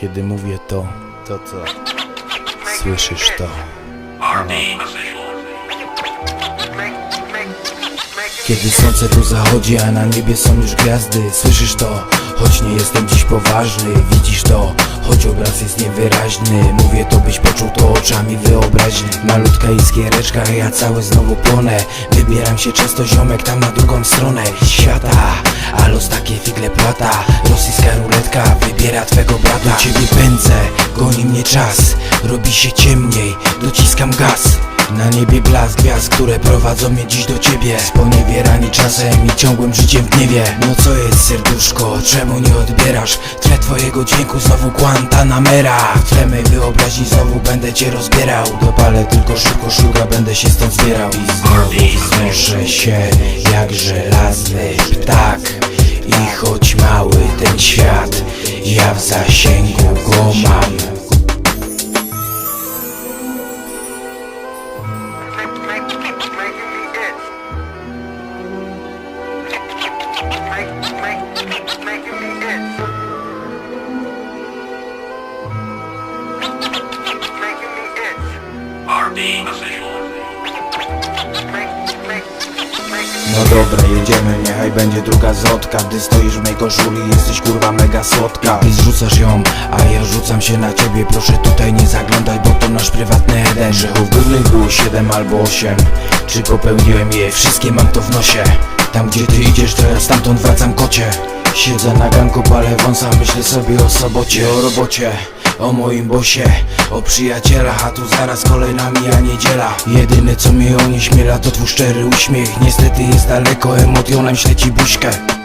Kiedy mówię to, to co? Słyszysz to? Kiedy słońce tu zachodzi, a na niebie są już gwiazdy Słyszysz to? Choć nie jestem dziś poważny Widzisz to? Choć obraz jest niewyraźny Mówię to, byś poczuł to oczami wyobraźni Malutka iskiereczka, ja cały znowu płonę Wybieram się często ziomek tam na drugą stronę świata A los takie figle plata Rosyjska ruletka wybiera twego brata. Ciebie pędzę, goni mnie czas. Robi się ciemniej, dociskam gaz. Na niebie blask gwiazd, które prowadzą mnie dziś do ciebie. Sponiewierani czasem i ciągłym życiem w gniewie. No co jest serduszko, czemu nie odbierasz? W tle twojego dźwięku znowu Guantanamera. W tle mej wyobraźni znowu będę cię rozbierał. Dopalę tylko szybko szluga, będę się stąd zbierał. I znowu się jak żelazny ptak. I choć mały ten świat, ja w zasięgu go making No dobra, jedziemy, niechaj będzie druga zotka. Gdy stoisz w mej koszuli, jesteś kurwa mega słodka. Ty zrzucasz ją, a ja rzucam się na ciebie. Proszę tutaj nie zaglądaj, bo to nasz prywatny Eden. Grzechów głównych było 7 albo 8 Czy popełniłem je? Wszystkie mam to w nosie. Tam gdzie ty idziesz, ja stamtąd wracam kocie. Siedzę na ganku, palę wąsa, myślę sobie o sobocie, o robocie o moim bosie, o przyjacielach, a tu zaraz kolejna mija niedziela. Jedyne co mnie onieśmiela to twój szczery uśmiech. Niestety jest daleko, emocjonem śleci buźkę